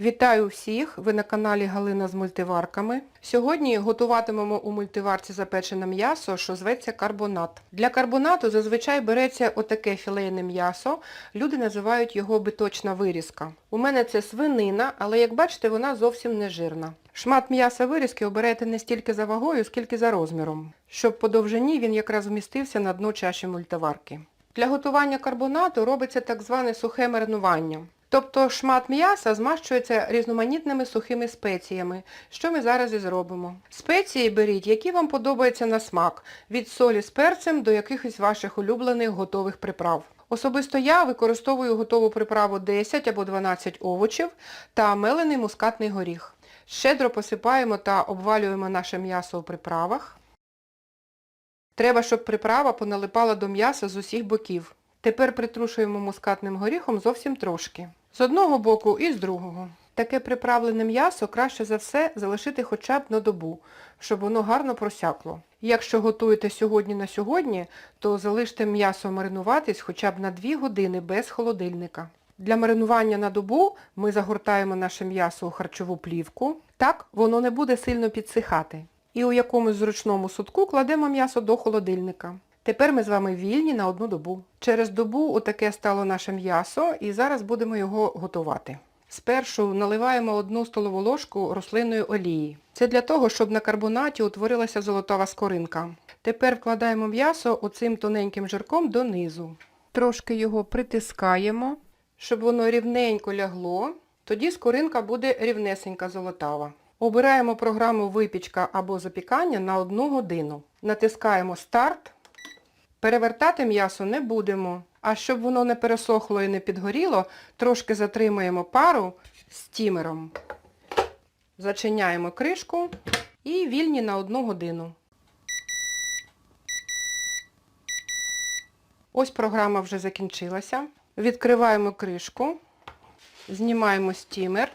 Вітаю всіх! Ви на каналі Галина з мультиварками. Сьогодні готуватимемо у мультиварці запечене м'ясо, що зветься карбонат. Для карбонату зазвичай береться отаке філейне м'ясо. Люди називають його биточна вирізка. У мене це свинина, але як бачите, вона зовсім не жирна. Шмат м'яса вирізки оберете не стільки за вагою, скільки за розміром, щоб по довжині він якраз вмістився на дно чаші мультиварки. Для готування карбонату робиться так зване сухе маринування. Тобто шмат м'яса змащується різноманітними сухими спеціями, що ми зараз і зробимо. Спеції беріть, які вам подобаються на смак, від солі з перцем до якихось ваших улюблених готових приправ. Особисто я використовую готову приправу 10 або 12 овочів та мелений мускатний горіх. Щедро посипаємо та обвалюємо наше м'ясо у приправах. Треба, щоб приправа поналипала до м'яса з усіх боків. Тепер притрушуємо мускатним горіхом зовсім трошки. З одного боку і з другого. Таке приправлене м'ясо краще за все залишити хоча б на добу, щоб воно гарно просякло. Якщо готуєте сьогодні на сьогодні, то залиште м'ясо маринуватись хоча б на 2 години без холодильника. Для маринування на добу ми загортаємо наше м'ясо у харчову плівку. Так воно не буде сильно підсихати. І у якомусь зручному сутку кладемо м'ясо до холодильника. Тепер ми з вами вільні на одну добу. Через добу отаке стало наше м'ясо і зараз будемо його готувати. Спершу наливаємо одну столову ложку рослинної олії. Це для того, щоб на карбонаті утворилася золотова скоринка. Тепер вкладаємо м'ясо оцим тоненьким жирком донизу. Трошки його притискаємо, щоб воно рівненько лягло. Тоді скоринка буде рівнесенька золотава. Обираємо програму випічка або запікання на одну годину. Натискаємо старт. Перевертати м'ясо не будемо. А щоб воно не пересохло і не підгоріло, трошки затримуємо пару стімером. Зачиняємо кришку і вільні на одну годину. Ось програма вже закінчилася. Відкриваємо кришку, знімаємо стімер.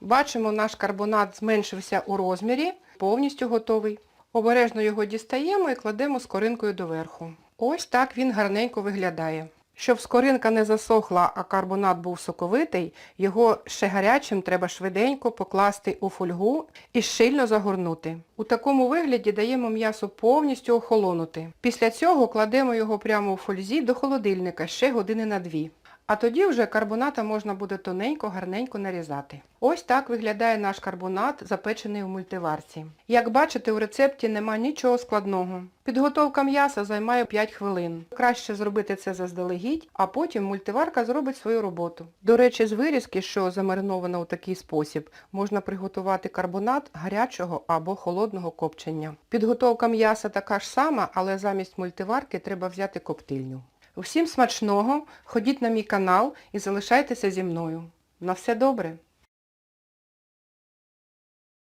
Бачимо, наш карбонат зменшився у розмірі, повністю готовий. Обережно його дістаємо і кладемо скоринкою доверху. Ось так він гарненько виглядає. Щоб скоринка не засохла, а карбонат був соковитий, його ще гарячим треба швиденько покласти у фольгу і щільно загорнути. У такому вигляді даємо м'ясо повністю охолонути. Після цього кладемо його прямо у фользі до холодильника ще години на дві. А тоді вже карбоната можна буде тоненько, гарненько нарізати. Ось так виглядає наш карбонат, запечений у мультиварці. Як бачите, у рецепті нема нічого складного. Підготовка м'яса займає 5 хвилин. Краще зробити це заздалегідь, а потім мультиварка зробить свою роботу. До речі, з вирізки, що замаринована у такий спосіб, можна приготувати карбонат гарячого або холодного копчення. Підготовка м'яса така ж сама, але замість мультиварки треба взяти коптильню. Усім смачного, ходіть на мій канал і залишайтеся зі мною. На все добре!